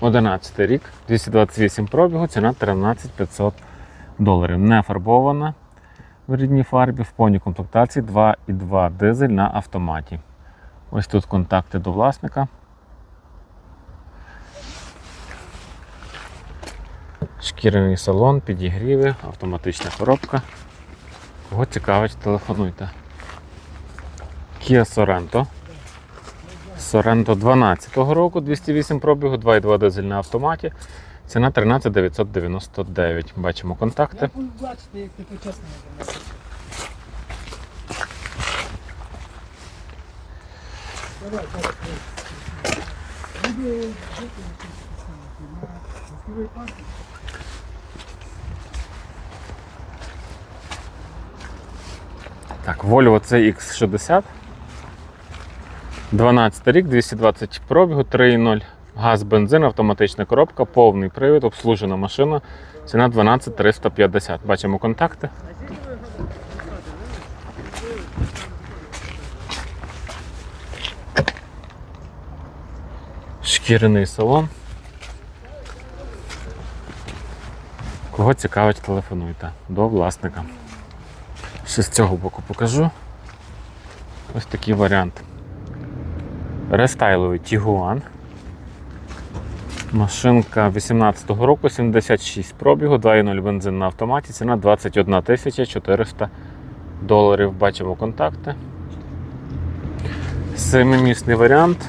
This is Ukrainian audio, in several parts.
11 рік, 228 пробігу, ціна 13 500 доларів. Не фарбована в рідній фарбі, в повній комплектації 2,2 дизель на автоматі. Ось тут контакти до власника. Шкіряний салон, підігріви, автоматична коробка. Кого цікавить, телефонуйте. Kia Sorento. Sorento 12-го року, 208 пробігу, 2,2 дизель на автоматі. Ціна 13 999. Бачимо контакти. Я буду бачити, як ти парк. Так, Volvo CX60. 12 рік, 220 пробігу, 3.0. Газ, бензин, автоматична коробка, повний привід, обслужена машина. Ціна 12 350. Бачимо контакти. Шкіряний салон. Кого цікавить, телефонуйте до власника. Ще з цього боку покажу. Ось такий варіант. Рестайловий Tiguan. Машинка 18-го року, 76 пробігу, 2.0 бензин на автоматі, ціна 21 400 доларів. Бачимо контакти. Семимісний варіант.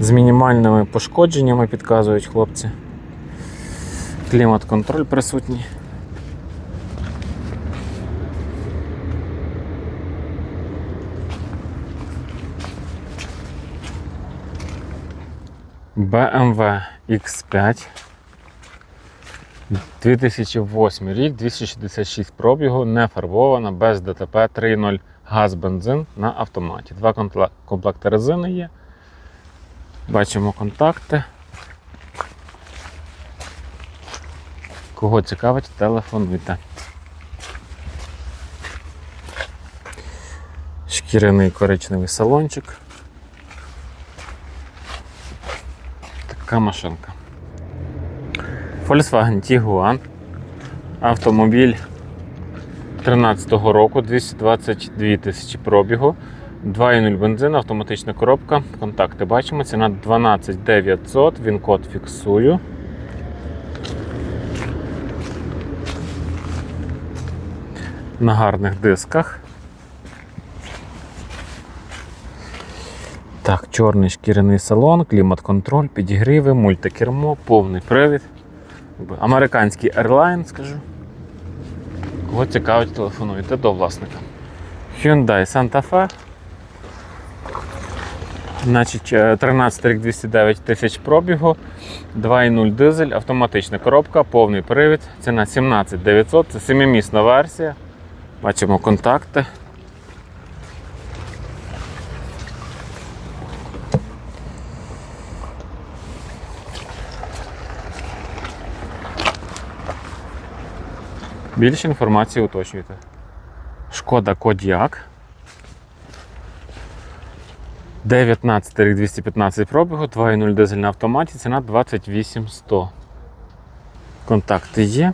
З мінімальними пошкодженнями підказують хлопці. Клімат-контроль присутній. BMW X5. 2008 рік, 266 пробігу, не фарбована, без ДТП, 3.0 газ бензин на автоматі. Два комплекти резини є. Бачимо контакти. Кого цікавить, телефонуйте. Шкіряний коричневий салончик. Така машинка. Volkswagen Tiguan. Автомобіль 13-го року, 222 тисячі пробігу. 2.0 бензин, автоматична коробка. Контакти бачимо. Ціна 12 900. Він код фіксую. На гарних дисках. Так, чорний шкіряний салон, клімат-контроль, підігріви, мультикермо, повний привід. Американський Airline, скажу. Кого цікавить, телефонуйте до власника. Hyundai Santa Fe. Значить, е, 13 рік 209 тисяч пробігу, 2.0 дизель, автоматична коробка, повний привід. Ціна 17 900, це семимісна версія. Бачимо контакти. Більше інформації уточнюйте. Шкода Кодіак. 19 рік 215 пробігу, 2.0 дизель на автоматі, ціна 28 100. Контакти є.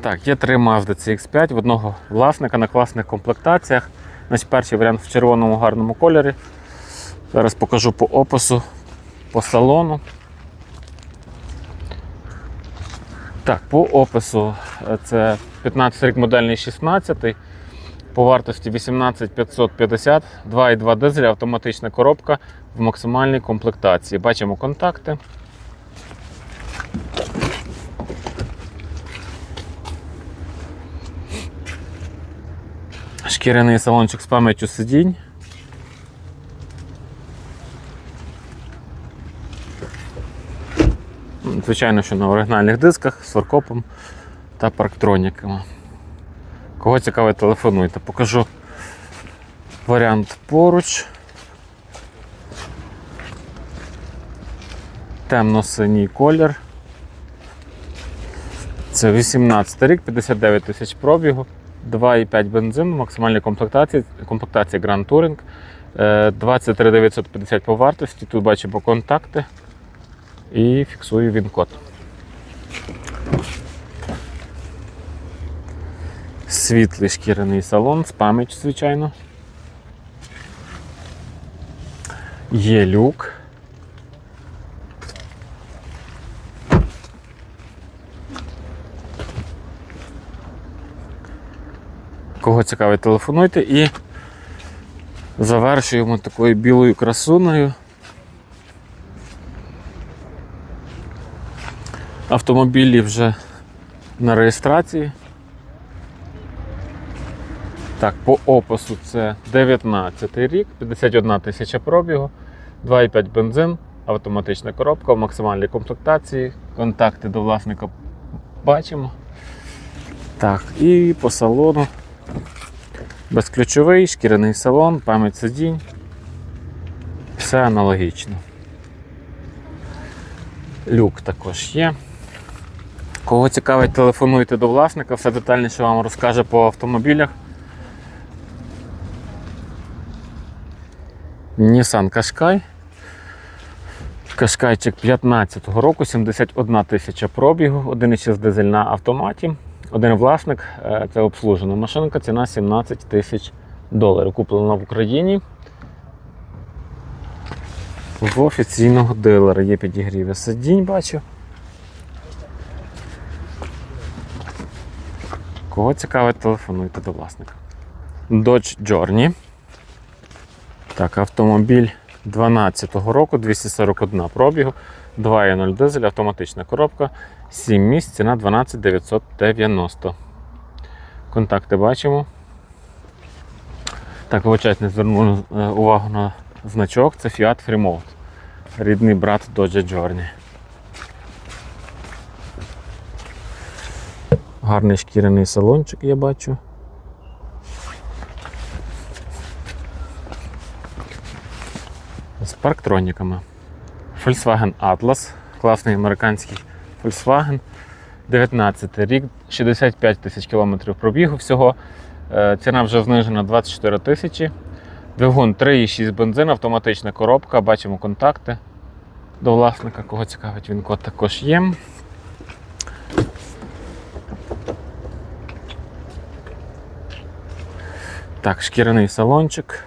Так, є три Mazda CX5 в одного власника на класних комплектаціях. Значить, перший варіант в червоному гарному кольорі. Зараз покажу по опису, по салону. Так, по опису е, це 15 рік модельний 16 по вартості 18550, 2,2 дизель, автоматична коробка в максимальній комплектації. Бачимо контакти. Шкіряний салончик з пам'яттю сидінь. Звичайно, що на оригінальних дисках з фаркопом та парктроніками. Кого цікавить, телефонуйте. Покажу варіант поруч. Темно-синій колір. Це 18 рік, 59 тисяч пробігу, 2,5 бензин, максимальна комплектація, комплектація Grand Touring. Е, 23 950 по вартості. Тут бачимо контакти і фіксую він код. Світлий шкіряний салон з пам'ять, звичайно. Є люк. Кого цікавить, телефонуйте і завершуємо такою білою красуною. Автомобілі вже на реєстрації. Так, по опису це 19 рік, 51 тисяча пробігу, 2,5 бензин, автоматична коробка максимальній комплектації. Контакти до власника бачимо. Так, і по салону. Безключовий, шкіряний салон, пам'ять сидінь. Все аналогічно. Люк також є. Кого цікавить, телефонуйте до власника, все детальніше вам розкаже по автомобілях. Nissan Qashqai. Кашкайчик 15-го року, 71 тисяча пробігу, 1,6 дизель на автоматі. Один власник, е, це обслужена машинка, ціна 17 тисяч доларів. Куплена в Україні. В офіційного дилера є підігріві сидінь, бачу. Кого цікавить, телефонуйте до власника. Dodge Journey. Так, автомобіль 12-го року, 241 пробігу, 2.0 дизель, автоматична коробка, 7 місць, ціна 12 990. Контакти бачимо. Так, вибачайте, не звернули е, увагу на значок. Це Fiat Freemode. Рідний брат Dodge Journey. Гарний шкіряний салончик я бачу. з парктроніками. Volkswagen Atlas, класний американський Volkswagen. 19 рік, 65 тисяч кілометрів пробігу всього. Е, Ціна вже знижена 24 тисячі. Двигун 3,6 бензин, автоматична коробка. Бачимо контакти до власника, кого цікавить, він код також є. Так, шкіряний салончик.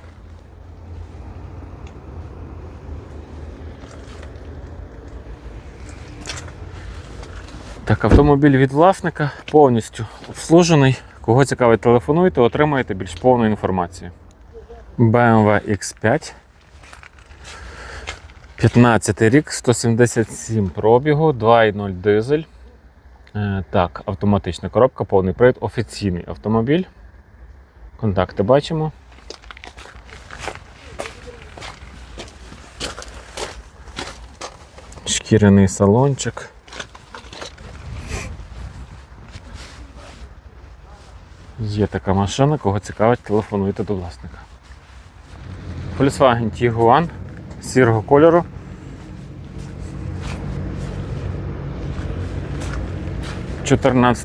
Так, автомобіль від власника повністю обслужений. Кого цікавить, телефонуйте, отримаєте більш повну інформацію. BMW X5. 15 рік, 177 пробігу, 2.0 дизель. Е, Так, автоматична коробка, повний привід, офіційний автомобіль. Контакти бачимо. Шкіряний салончик. Є така машина, кого цікавить, телефонуйте до власника. Volkswagen Tiguan сірого кольору.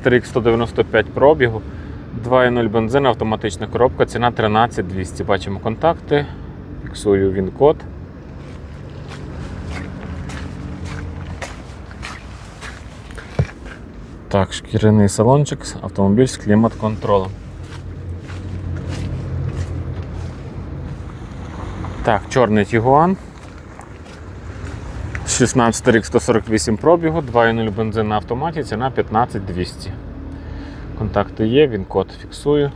Рік 195 пробігу, 2.0 бензин, автоматична коробка, ціна 13200. Бачимо контакти, фіксую він код. Так, шкіряний салончик, автомобіль з клімат-контролем. Так, чорний Тігуан. 16 рік 148 пробігу, 2.0 бензин на автоматі, ціна 15200. Контакти є, він код фіксую.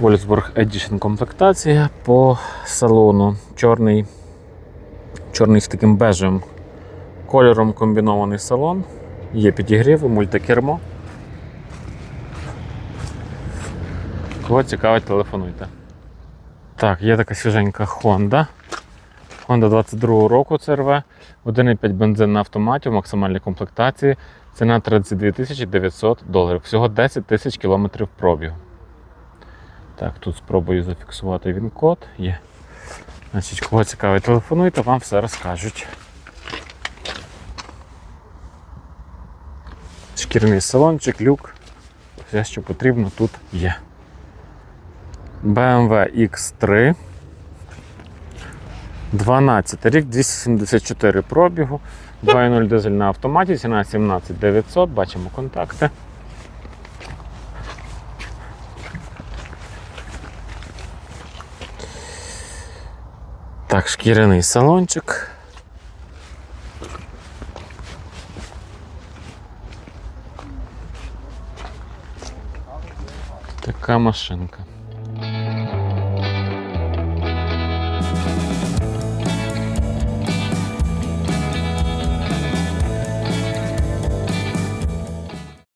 Wolfsburg Edition комплектація по салону. Чорний, чорний з таким бежевим кольором комбінований салон. Є підігрів, мультикермо. Кого цікавить, телефонуйте. Так, є така свіженька Honda. Honda 22 року CRV, 1,5 бензин на автоматі в максимальній комплектації. Ціна 32 тисячі 900 доларів. Всього 10 тисяч кілометрів пробігу. Так, тут спробую зафіксувати він код. Є. Значить, кого цікавить, телефонуйте, вам все розкажуть. Шкірний салончик, люк. Все, що потрібно, тут є. BMW X3. 12 рік, 274 пробігу, 2.0 дизель на автоматі, ціна 17 900, бачимо контакти. Так, шкіряний салончик. Така машинка.